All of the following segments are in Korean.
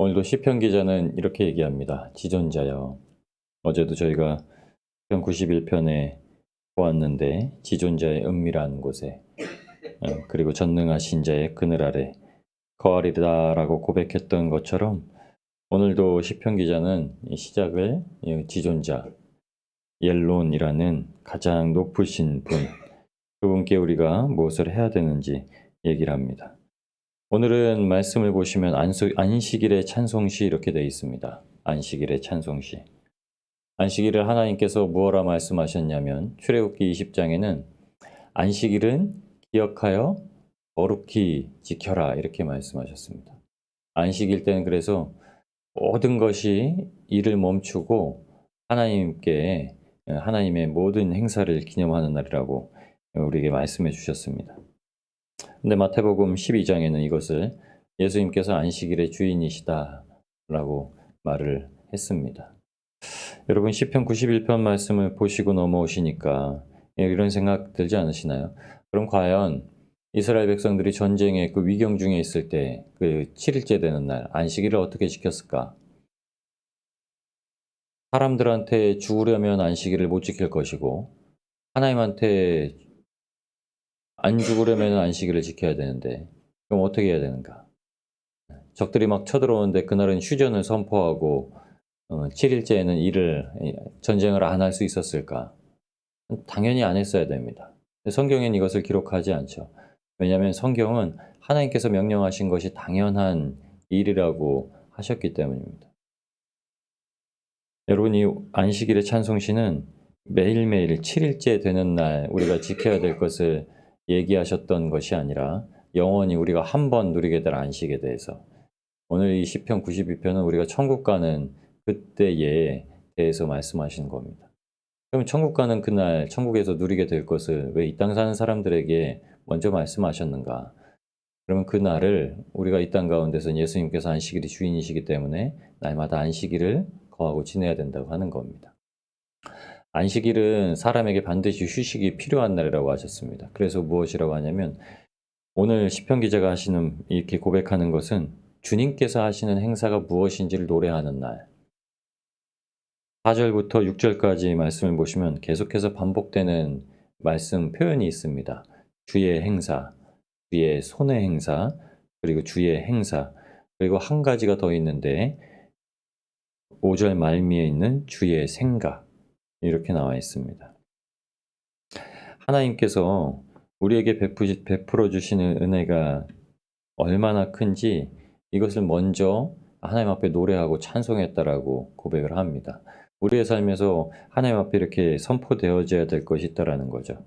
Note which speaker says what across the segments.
Speaker 1: 오늘도 시편 기자는 이렇게 얘기합니다. 지존자여. 어제도 저희가 시편 91편에 보았는데 지존자의 은밀한 곳에 어, 그리고 전능하신 자의 그늘 아래 거하리다라고 고백했던 것처럼 오늘도 시편 기자는 이 시작을 이 지존자 옐론이라는 가장 높으신 분 그분께 우리가 무엇을 해야 되는지 얘기를 합니다. 오늘은 말씀을 보시면 안수, 안식일의 찬송시 이렇게 되어 있습니다. 안식일의 찬송시. 안식일을 하나님께서 무엇라 말씀하셨냐면 출애굽기 20장에는 안식일은 기억하여 거룩히 지켜라 이렇게 말씀하셨습니다. 안식일 때는 그래서 모든 것이 일을 멈추고 하나님께 하나님의 모든 행사를 기념하는 날이라고 우리에게 말씀해 주셨습니다. 근데 마태복음 12장에는 이것을 예수님께서 안식일의 주인이시다라고 말을 했습니다. 여러분 시편 91편 말씀을 보시고 넘어오시니까 이런 생각 들지 않으시나요? 그럼 과연 이스라엘 백성들이 전쟁의 그 위경 중에 있을 때 그 7일째 되는 날 안식일을 어떻게 지켰을까? 사람들한테 죽으려면 안식일을 못 지킬 것이고 하나님한테 안 죽으려면 안식일을 지켜야 되는데 그럼 어떻게 해야 되는가? 적들이 막 쳐들어오는데 그날은 휴전을 선포하고 어, 7일째에는 일을 전쟁을 안 할 수 있었을까? 당연히 안 했어야 됩니다. 성경엔 이것을 기록하지 않죠. 왜냐하면 성경은 하나님께서 명령하신 것이 당연한 일이라고 하셨기 때문입니다. 여러분 이 안식일의 찬송시는 매일매일 7일째 되는 날 우리가 지켜야 될 것을 얘기하셨던 것이 아니라 영원히 우리가 한 번 누리게 될 안식에 대해서 오늘 이 시편 92편은 우리가 천국 가는 그때에 대해서 말씀하시는 겁니다. 그럼 천국 가는 그날 천국에서 누리게 될 것을 왜 이 땅 사는 사람들에게 먼저 말씀하셨는가? 그러면 그 날을 우리가 이 땅 가운데서 예수님께서 안식일이 주인이시기 때문에 날마다 안식일을 거하고 지내야 된다고 하는 겁니다. 안식일은 사람에게 반드시 휴식이 필요한 날이라고 하셨습니다. 그래서 무엇이라고 하냐면 오늘 시편 기자가 하시는 이렇게 고백하는 것은 주님께서 하시는 행사가 무엇인지를 노래하는 날. 4절부터 6절까지 말씀을 보시면 계속해서 반복되는 말씀 표현이 있습니다. 주의 행사, 주의 손의 행사, 그리고 주의 행사, 그리고 한 가지가 더 있는데 5절 말미에 있는 주의 생각 이렇게 나와 있습니다. 하나님께서 우리에게 베풀어 주시는 은혜가 얼마나 큰지 이것을 먼저 하나님 앞에 노래하고 찬송했다라고 고백을 합니다. 우리의 삶에서 하나님 앞에 이렇게 선포되어져야 될 것이 있다라는 거죠.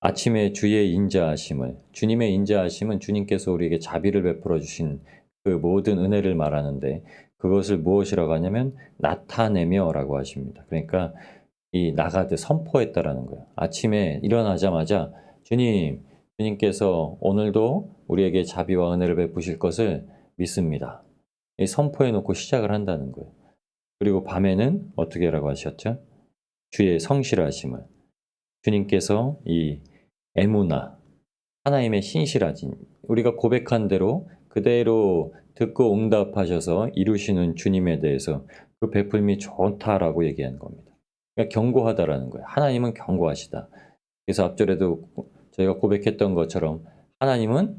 Speaker 1: 아침에 주의 인자하심을 주님의 인자하심은 주님께서 우리에게 자비를 베풀어 주신 그 모든 은혜를 말하는데 그것을 무엇이라고 하냐면 나타내며라고 하십니다. 그러니까 이 나가드 선포했다라는 거예요. 아침에 일어나자마자 주님, 주님께서 오늘도 우리에게 자비와 은혜를 베푸실 것을 믿습니다. 선포해 놓고 시작을 한다는 거예요. 그리고 밤에는 어떻게 하라고 하셨죠? 주의 성실하심을 주님께서 이 에무나 하나님의 신실하신 우리가 고백한 대로 그대로 듣고 응답하셔서 이루시는 주님에 대해서 그 베풀미 좋다라고 얘기한 겁니다. 그러니까 경고하다라는 거예요. 하나님은 경고하시다. 그래서 앞절에도 저희가 고백했던 것처럼 하나님은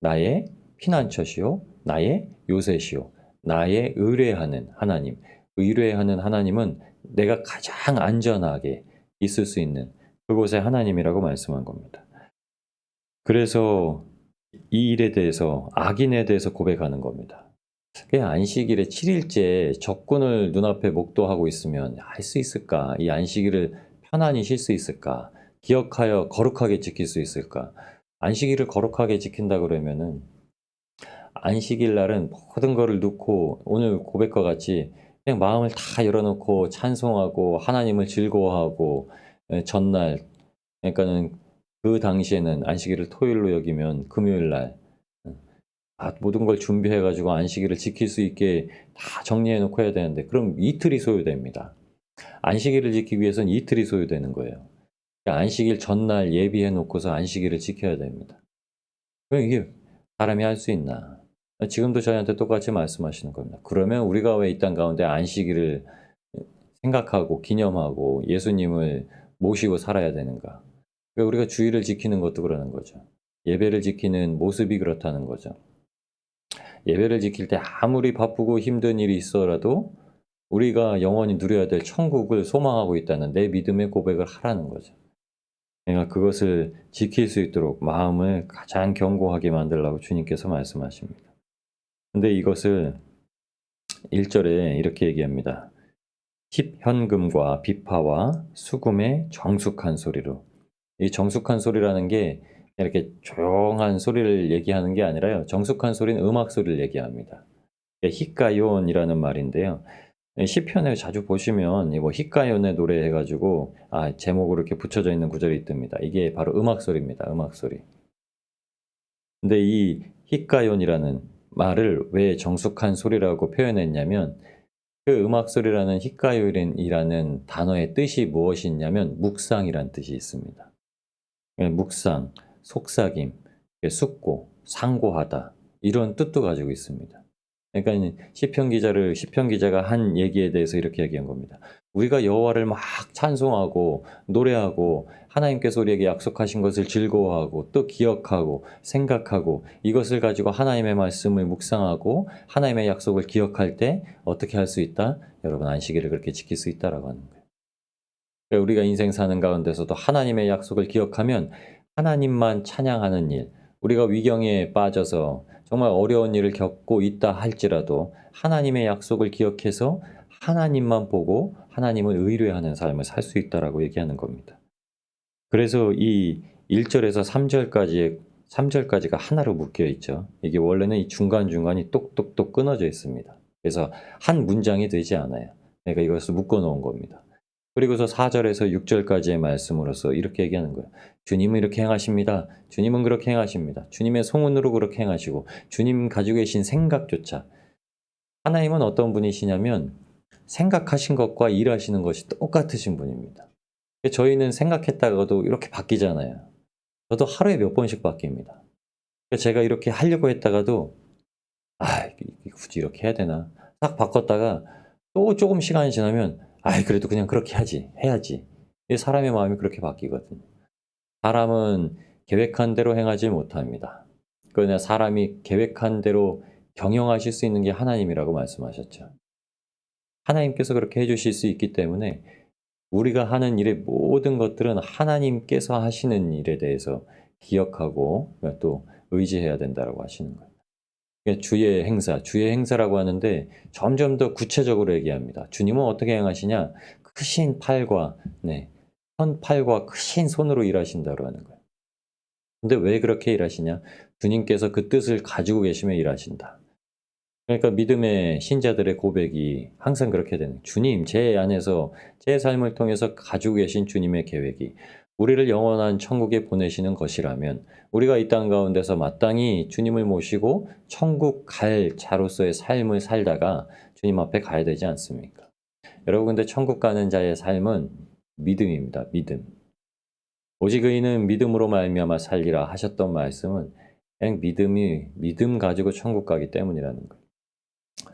Speaker 1: 나의 피난처시요, 나의 요새시요, 나의 의뢰하는 하나님. 의뢰하는 하나님은 내가 가장 안전하게 있을 수 있는 그곳의 하나님이라고 말씀한 겁니다. 그래서 이 일에 대해서 악인에 대해서 고백하는 겁니다. 안식일에 7일째 적군을 눈앞에 목도하고 있으면 할 수 있을까? 이 안식일을 편안히 쉴 수 있을까? 기억하여 거룩하게 지킬 수 있을까? 안식일을 거룩하게 지킨다 그러면은 안식일 날은 모든 것을 놓고 오늘 고백과 같이 그냥 마음을 다 열어놓고 찬송하고 하나님을 즐거워하고 전날 그러니까는 그 당시에는 안식일을 토요일로 여기면 금요일 날 아, 모든 걸 준비해가지고 안식일을 지킬 수 있게 다 정리해놓고 해야 되는데 그럼 이틀이 소요됩니다. 안식일을 지키기 위해서는 이틀이 소요되는 거예요. 그러니까 안식일 전날 예비해놓고서 안식일을 지켜야 됩니다. 그럼 이게 사람이 할 수 있나? 지금도 저희한테 똑같이 말씀하시는 겁니다. 그러면 우리가 왜 이 땅 가운데 안식일을 생각하고 기념하고 예수님을 모시고 살아야 되는가? 왜 우리가 주의를 지키는 것도 그러는 거죠. 예배를 지키는 모습이 그렇다는 거죠. 예배를 지킬 때 아무리 바쁘고 힘든 일이 있어라도 우리가 영원히 누려야 될 천국을 소망하고 있다는 내 믿음의 고백을 하라는 거죠. 내가 그것을 지킬 수 있도록 마음을 가장 견고하게 만들라고 주님께서 말씀하십니다. 근데 이것을 1절에 이렇게 얘기합니다. 힙현금과 비파와 수금의 정숙한 소리로. 이 정숙한 소리라는 게 이렇게 조용한 소리를 얘기하는 게 아니라요. 정숙한 소리는 음악 소리를 얘기합니다. 히카요온이라는 말인데요. 시편을 자주 보시면 뭐 히카요온의 노래 해가지고 아 제목으로 이렇게 붙여져 있는 구절이 뜹니다. 이게 바로 음악 소리입니다. 음악 소리. 근데 이 히카요온이라는 말을 왜 정숙한 소리라고 표현했냐면 그 음악 소리라는 히카요온이라는 단어의 뜻이 무엇이냐면 묵상이란 뜻이 있습니다. 묵상, 속삭임, 숙고, 상고하다 이런 뜻도 가지고 있습니다. 그러니까 시편 기자를 시편 기자가 한 얘기에 대해서 이렇게 얘기한 겁니다. 우리가 여호와를 막 찬송하고 노래하고 하나님께서 우리에게 약속하신 것을 즐거워하고 또 기억하고 생각하고 이것을 가지고 하나님의 말씀을 묵상하고 하나님의 약속을 기억할 때 어떻게 할 수 있다? 여러분 안식일을 그렇게 지킬 수 있다라고 하는 거예요. 그러니까 우리가 인생 사는 가운데서도 하나님의 약속을 기억하면 하나님만 찬양하는 일, 우리가 위경에 빠져서 정말 어려운 일을 겪고 있다 할지라도 하나님의 약속을 기억해서 하나님만 보고 하나님을 의뢰하는 삶을 살 수 있다라고 얘기하는 겁니다. 그래서 이 1절에서 3절까지의 3절까지가 하나로 묶여 있죠. 이게 원래는 이 중간중간이 똑똑똑 끊어져 있습니다. 그래서 한 문장이 되지 않아요. 내가 이것을 묶어 놓은 겁니다. 그리고서 4절에서 6절까지의 말씀으로서 이렇게 얘기하는 거예요. 주님은 이렇게 행하십니다. 주님은 그렇게 행하십니다. 주님의 송은으로 그렇게 행하시고 주님 가지고 계신 생각조차 하나님은 어떤 분이시냐면 생각하신 것과 일하시는 것이 똑같으신 분입니다. 저희는 생각했다가도 이렇게 바뀌잖아요. 저도 하루에 몇 번씩 바뀝니다. 제가 이렇게 하려고 했다가도 아 굳이 이렇게 해야 되나 딱 바꿨다가 또 조금 시간이 지나면 아 그래도 그냥 그렇게 하지 해야지 사람의 마음이 그렇게 바뀌거든요. 사람은 계획한 대로 행하지 못합니다. 그러나 사람이 계획한 대로 경영하실 수 있는 게 하나님이라고 말씀하셨죠. 하나님께서 그렇게 해주실 수 있기 때문에 우리가 하는 일의 모든 것들은 하나님께서 하시는 일에 대해서 기억하고 또 의지해야 된다고 하시는 거예요. 주의 행사, 주의 행사라고 하는데 점점 더 구체적으로 얘기합니다. 주님은 어떻게 행하시냐? 크신 팔과 네, 현 팔과 크신 손으로 일하신다고 하는 거예요. 근데 왜 그렇게 일하시냐? 주님께서 그 뜻을 가지고 계시며 일하신다. 그러니까 믿음의 신자들의 고백이 항상 그렇게 되는 주님 제 안에서 제 삶을 통해서 가지고 계신 주님의 계획이 우리를 영원한 천국에 보내시는 것이라면 우리가 이 땅 가운데서 마땅히 주님을 모시고 천국 갈 자로서의 삶을 살다가 주님 앞에 가야 되지 않습니까? 여러분 근데 천국 가는 자의 삶은 믿음입니다. 믿음. 오직 의인은 믿음으로 말미암아 살리라 하셨던 말씀은 그냥 믿음이 믿음 가지고 천국 가기 때문이라는 거예요.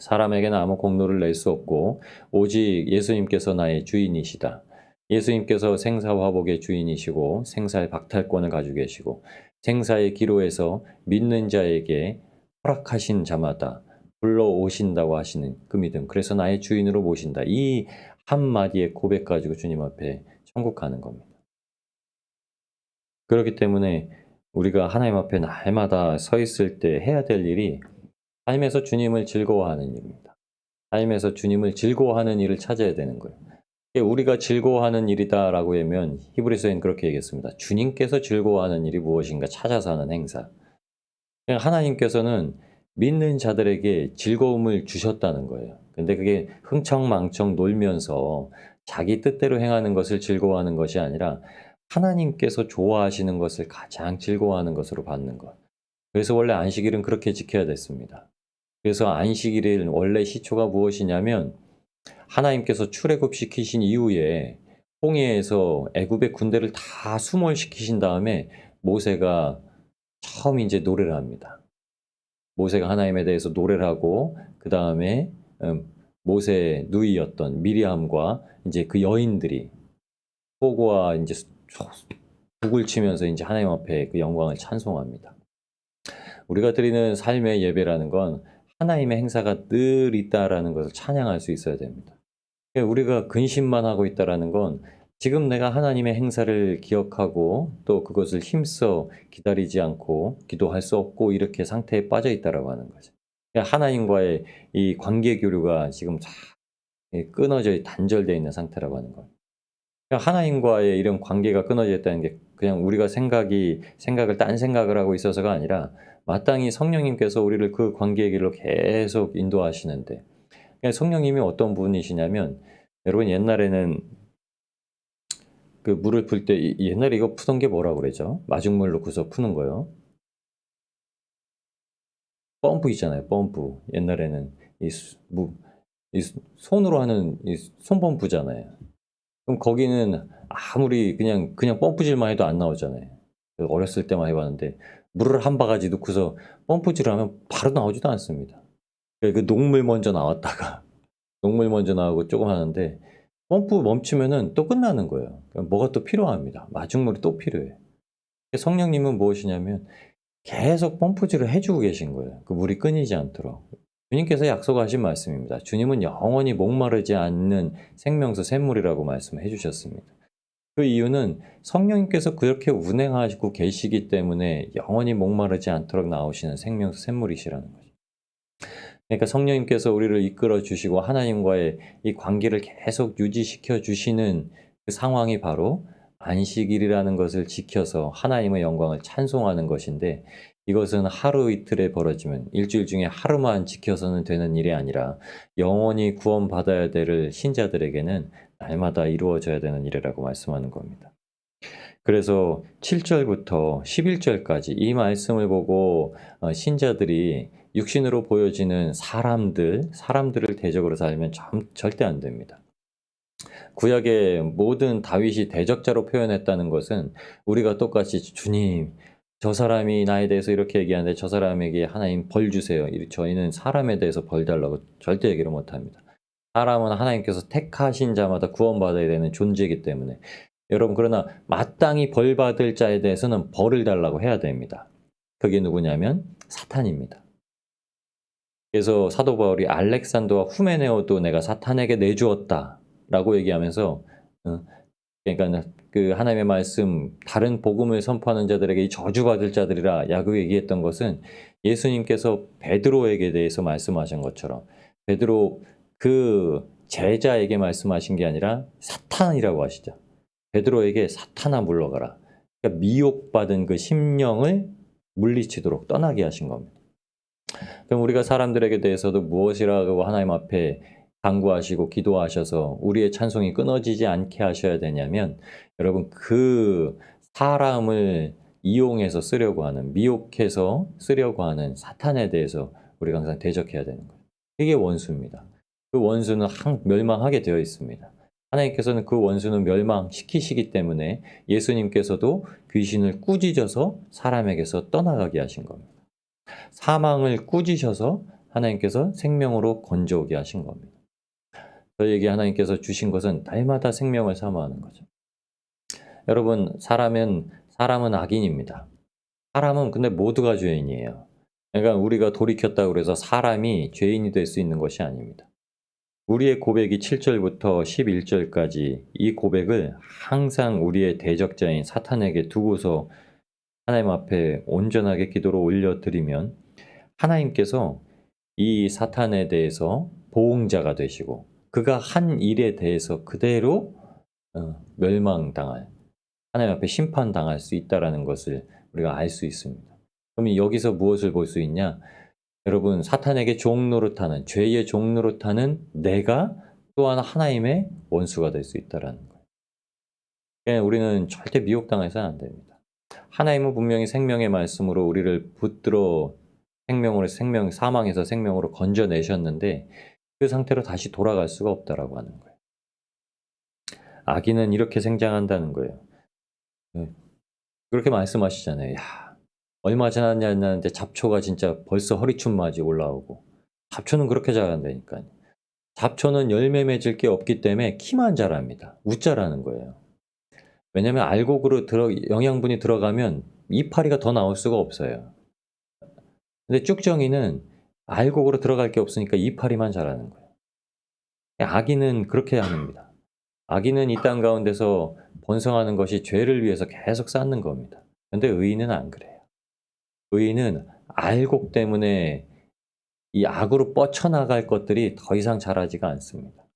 Speaker 1: 사람에게는 아무 공로를 낼 수 없고 오직 예수님께서 나의 주인이시다. 예수님께서 생사화복의 주인이시고 생사의 박탈권을 가지고 계시고 생사의 기로에서 믿는 자에게 허락하신 자마다 불러오신다고 하시는 그 믿음. 그래서 나의 주인으로 모신다. 이 한마디의 고백 가지고 주님 앞에 천국 가는 겁니다. 그렇기 때문에 우리가 하나님 앞에 날마다 서 있을 때 해야 될 일이 삶에서 주님을 즐거워하는 일입니다. 삶에서 주님을 즐거워하는 일을 찾아야 되는 거예요. 우리가 즐거워하는 일이다라고 하면 히브리서엔 그렇게 얘기했습니다. 주님께서 즐거워하는 일이 무엇인가 찾아서 하는 행사. 하나님께서는 믿는 자들에게 즐거움을 주셨다는 거예요. 근데 그게 흥청망청 놀면서 자기 뜻대로 행하는 것을 즐거워하는 것이 아니라 하나님께서 좋아하시는 것을 가장 즐거워하는 것으로 받는 것. 그래서 원래 안식일은 그렇게 지켜야 됐습니다. 그래서 안식일의 원래 시초가 무엇이냐면 하나님께서 출애굽시키신 이후에 홍해에서 애굽의 군대를 다 수몰시키신 다음에 모세가 처음 이제 노래를 합니다. 모세가 하나님에 대해서 노래를 하고 그 다음에 음, 모세의 누이였던 미리암과 이제 그 여인들이 포고와 이제 북을 치면서 이제 하나님 앞에 그 영광을 찬송합니다. 우리가 드리는 삶의 예배라는 건 하나님의 행사가 늘 있다라는 것을 찬양할 수 있어야 됩니다. 그러니까 우리가 근심만 하고 있다라는 건 지금 내가 하나님의 행사를 기억하고 또 그것을 힘써 기다리지 않고 기도할 수 없고 이렇게 상태에 빠져 있다라고 하는 거죠. 그러니까 하나님과의 이 관계 교류가 지금 다 끊어져 단절되어 있는 상태라고 하는 거예요. 그러니까 하나님과의 이런 관계가 끊어져 있다는 게 그냥 우리가 생각이 생각을 딴 생각을 하고 있어서가 아니라 마땅히 성령님께서 우리를 그 관계의 길로 계속 인도하시는데 그러니까 성령님이 어떤 분이시냐면 여러분 옛날에는 그 물을 풀 때 옛날에 이거 푸던 게 뭐라고 그러죠? 마중물 넣고서 푸는 거요. 펌프 있잖아요. 펌프. 옛날에는 이, 무, 이 손으로 하는 이 손펌프잖아요. 그럼 거기는 아무리 그냥 그냥 펌프질만 해도 안 나오잖아요. 어렸을 때만 해봤는데 물을 한 바가지 넣고서 펌프질을 하면 바로 나오지도 않습니다. 그 녹물 먼저 나왔다가 녹물 먼저 나오고 조금 하는데 펌프 멈추면은 또 끝나는 거예요. 뭐가 또 필요합니다. 마중물이 또 필요해. 성령님은 무엇이냐면 계속 펌프질을 해주고 계신 거예요. 그 물이 끊이지 않도록. 주님께서 약속하신 말씀입니다. 주님은 영원히 목마르지 않는 생명수 샘물이라고 말씀해 주셨습니다. 그 이유는 성령님께서 그렇게 운행하시고 계시기 때문에 영원히 목마르지 않도록 나오시는 생명수 샘물이시라는 거죠. 그러니까 성령님께서 우리를 이끌어 주시고 하나님과의 이 관계를 계속 유지시켜 주시는 그 상황이 바로 안식일이라는 것을 지켜서 하나님의 영광을 찬송하는 것인데 이것은 하루 이틀에 벌어지면 일주일 중에 하루만 지켜서는 되는 일이 아니라 영원히 구원받아야 될 신자들에게는 날마다 이루어져야 되는 일이라고 말씀하는 겁니다. 그래서 7절부터 11절까지 이 말씀을 보고 어, 신자들이 육신으로 보여지는 사람들, 사람들을 대적으로 살면 절대 안 됩니다. 구약의 모든 다윗이 대적자로 표현했다는 것은 우리가 똑같이 주님, 저 사람이 나에 대해서 이렇게 얘기하는데 저 사람에게 하나님 벌 주세요. 저희는 사람에 대해서 벌 달라고 절대 얘기를 못 합니다. 사람은 하나님께서 택하신 자마다 구원받아야 되는 존재이기 때문에 여러분 그러나 마땅히 벌 받을 자에 대해서는 벌을 달라고 해야 됩니다. 그게 누구냐면 사탄입니다. 그래서 사도 바울이 알렉산더와 후메네오도 내가 사탄에게 내주었다 라고 얘기하면서 어, 그러니까 그 하나님의 말씀 다른 복음을 선포하는 자들에게 이 저주받을 자들이라 야구 얘기했던 것은 예수님께서 베드로에게 대해서 말씀하신 것처럼 베드로 그 제자에게 말씀하신 게 아니라 사탄이라고 하시죠. 베드로에게 사탄아 물러가라. 그러니까 미혹받은 그 심령을 물리치도록 떠나게 하신 겁니다. 그럼 우리가 사람들에게 대해서도 무엇이라고 하나님 앞에 간구하시고 기도하셔서 우리의 찬송이 끊어지지 않게 하셔야 되냐면 여러분 그 사람을 이용해서 쓰려고 하는 미혹해서 쓰려고 하는 사탄에 대해서 우리가 항상 대적해야 되는 거예요. 이게 원수입니다. 그 원수는 멸망하게 되어 있습니다. 하나님께서는 그 원수는 멸망시키시기 때문에 예수님께서도 귀신을 꾸짖어서 사람에게서 떠나가게 하신 겁니다. 사망을 꾸짖으셔서 하나님께서 생명으로 건져오게 하신 겁니다. 저에게 하나님께서 주신 것은 날마다 생명을 사모하는 거죠. 여러분, 사람은, 사람은 악인입니다. 사람은 근데 모두가 죄인이에요. 그러니까 우리가 돌이켰다고 해서 사람이 죄인이 될 수 있는 것이 아닙니다. 우리의 고백이 7절부터 11절까지 이 고백을 항상 우리의 대적자인 사탄에게 두고서 하나님 앞에 온전하게 기도로 올려드리면 하나님께서 이 사탄에 대해서 보응자가 되시고 그가 한 일에 대해서 그대로 어, 멸망당할 하나님 앞에 심판당할 수 있다라는 것을 우리가 알 수 있습니다. 그럼 여기서 무엇을 볼 수 있냐? 여러분 사탄에게 종노릇하는 죄의 종노릇하는 내가 또한 하나님의 원수가 될 수 있다라는 거예요. 우리는 절대 미혹당해서는 안 됩니다. 하나님은 분명히 생명의 말씀으로 우리를 붙들어 생명으로 생명 사망에서 생명으로 건져내셨는데 그 상태로 다시 돌아갈 수가 없다라고 하는 거예요. 아기는 이렇게 생장한다는 거예요. 네. 그렇게 말씀하시잖아요. 야, 얼마 지났냐는데 잡초가 진짜 벌써 허리춤맞이 올라오고 잡초는 그렇게 자란다니까요. 잡초는 열매 맺을 게 없기 때문에 키만 자랍니다. 웃자라는 거예요. 왜냐면 알곡으로 들어 영양분이 들어가면 이파리가 더 나올 수가 없어요. 근데 쭉정이는 알곡으로 들어갈 게 없으니까 이파리만 자라는 거예요. 아기는 그렇게 합니다. 아기는 이 땅 가운데서 번성하는 것이 죄를 위해서 계속 쌓는 겁니다. 근데 의인은 안 그래요. 의인은 알곡 때문에 이 악으로 뻗쳐나갈 것들이 더 이상 자라지가 않습니다.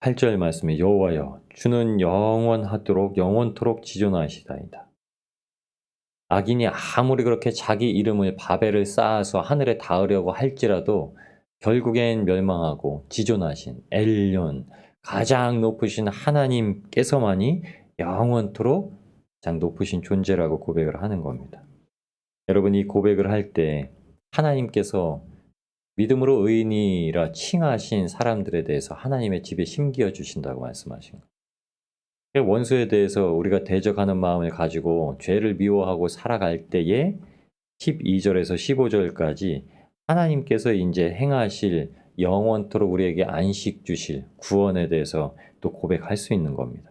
Speaker 1: 8절 말씀에 여호와여 주는 영원하도록 영원토록 지존하시다이다. 악인이 아무리 그렇게 자기 이름을 바벨을 쌓아서 하늘에 닿으려고 할지라도 결국엔 멸망하고 지존하신 엘yon 가장 높으신 하나님께서만이 영원토록 가장 높으신 존재라고 고백을 하는 겁니다. 여러분 이 고백을 할 때 하나님께서 믿음으로 의인이라 칭하신 사람들에 대해서 하나님의 집에 심기어 주신다고 말씀하신 거예요. 그러니까 원수에 대해서 우리가 대적하는 마음을 가지고 죄를 미워하고 살아갈 때에 12절에서 15절까지 하나님께서 이제 행하실 영원토록 우리에게 안식 주실 구원에 대해서 또 고백할 수 있는 겁니다.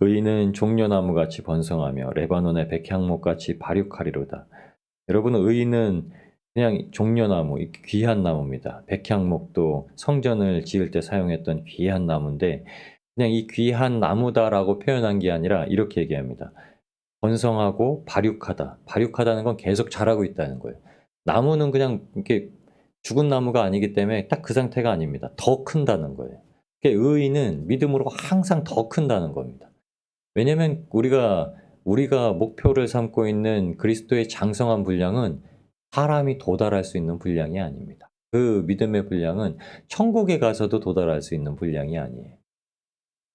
Speaker 1: 의인은 종려나무 같이 번성하며 레바논의 백향목 같이 발육하리로다. 여러분 의인은 그냥 종려나무, 귀한 나무입니다. 백향목도 성전을 지을 때 사용했던 귀한 나무인데 그냥 이 귀한 나무다라고 표현한 게 아니라 이렇게 얘기합니다. 번성하고 발육하다. 발육하다는 건 계속 자라고 있다는 거예요. 나무는 그냥 이렇게 죽은 나무가 아니기 때문에 딱 그 상태가 아닙니다. 더 큰다는 거예요. 의인은 믿음으로 항상 더 큰다는 겁니다. 왜냐하면 우리가 우리가 목표를 삼고 있는 그리스도의 장성한 분량은 사람이 도달할 수 있는 분량이 아닙니다. 그 믿음의 분량은 천국에 가서도 도달할 수 있는 분량이 아니에요.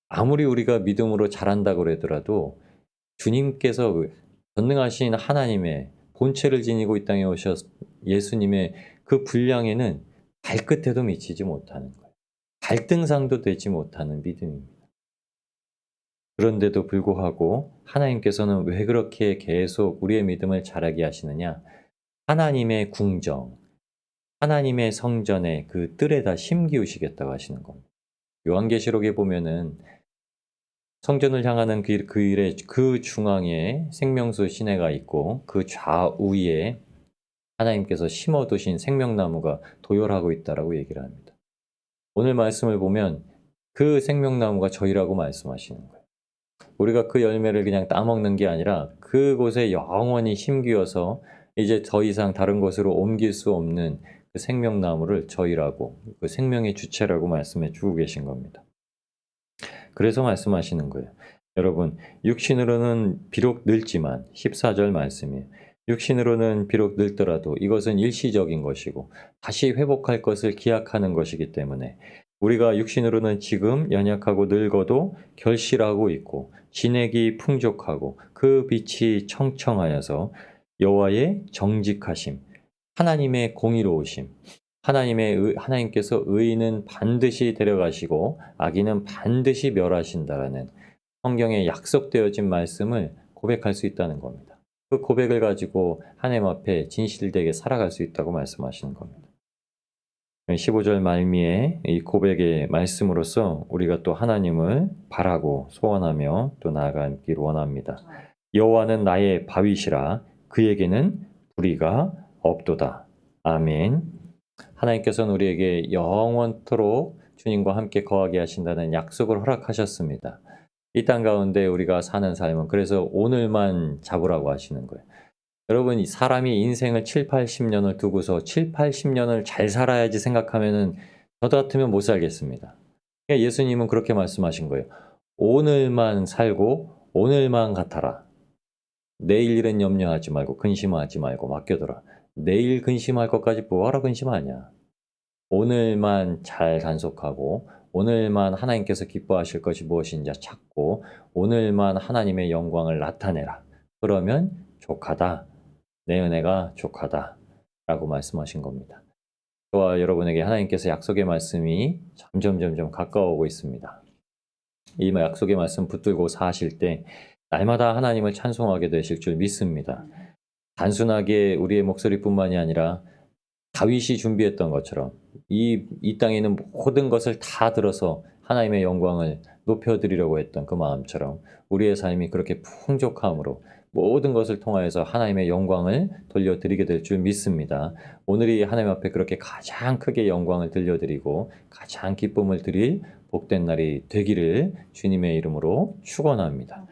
Speaker 1: 아무리 우리가 믿음으로 자란다고 그러더라도 주님께서 전능하신 하나님의 본체를 지니고 이 땅에 오셨 예수님의 그 분량에는 발끝에도 미치지 못하는 거예요. 발등상도 되지 못하는 믿음입니다. 그런데도 불구하고 하나님께서는 왜 그렇게 계속 우리의 믿음을 자라게 하시느냐? 하나님의 궁정, 하나님의 성전에 그 뜰에다 심기우시겠다고 하시는 겁니다. 요한계시록에 보면은 성전을 향하는 그, 그 일의 그 중앙에 생명수 시내가 있고 그 좌우에 하나님께서 심어두신 생명나무가 도열하고 있다라고 얘기를 합니다. 오늘 말씀을 보면 그 생명나무가 저희라고 말씀하시는 거예요. 우리가 그 열매를 그냥 따먹는 게 아니라 그곳에 영원히 심기어서 이제 더 이상 다른 곳으로 옮길 수 없는 그 생명나무를 저희라고 그 생명의 주체라고 말씀해 주고 계신 겁니다. 그래서 말씀하시는 거예요. 여러분 육신으로는 비록 늙지만 14절 말씀이에요. 육신으로는 비록 늙더라도 이것은 일시적인 것이고 다시 회복할 것을 기약하는 것이기 때문에 우리가 육신으로는 지금 연약하고 늙어도 결실하고 있고 진액이 풍족하고 그 빛이 청청하여서 여호와의 정직하심, 하나님의 공의로우심, 하나님의 의, 하나님께서 의인은 반드시 데려가시고 악인은 반드시 멸하신다라는 성경에 약속되어진 말씀을 고백할 수 있다는 겁니다. 그 고백을 가지고 하나님 앞에 진실되게 살아갈 수 있다고 말씀하시는 겁니다. 15절 말미에 이 고백의 말씀으로써 우리가 또 하나님을 바라고 소원하며 또 나아가길 원합니다. 여호와는 나의 바위시라 그에게는 불의가 없도다. 아멘. 하나님께서는 우리에게 영원토록 주님과 함께 거하게 하신다는 약속을 허락하셨습니다. 이 땅 가운데 우리가 사는 삶은 그래서 오늘만 잡으라고 하시는 거예요. 여러분, 사람이 인생을 7, 80년을 두고서 7, 80년을 잘 살아야지 생각하면은 저도 같으면 못 살겠습니다. 그러니까 예수님은 그렇게 말씀하신 거예요. 오늘만 살고 오늘만 같아라. 내일 일은 염려하지 말고 근심하지 말고 맡겨둬라. 내일 근심할 것까지 뭐하러 근심하냐. 오늘만 잘 단속하고 오늘만 하나님께서 기뻐하실 것이 무엇인지 찾고 오늘만 하나님의 영광을 나타내라. 그러면 족하다. 내 은혜가 족하다. 라고 말씀하신 겁니다. 저와 여러분에게 하나님께서 약속의 말씀이 점점 점점 가까워오고 있습니다. 이 약속의 말씀 붙들고 사실 때 날마다 하나님을 찬송하게 되실 줄 믿습니다. 단순하게 우리의 목소리뿐만이 아니라 다윗이 준비했던 것처럼 이, 이 땅에 있는 모든 것을 다 들어서 하나님의 영광을 높여드리려고 했던 그 마음처럼 우리의 삶이 그렇게 풍족함으로 모든 것을 통하여서 하나님의 영광을 돌려드리게 될 줄 믿습니다. 오늘이 하나님 앞에 그렇게 가장 크게 영광을 들려드리고 가장 기쁨을 드릴 복된 날이 되기를 주님의 이름으로 축원합니다.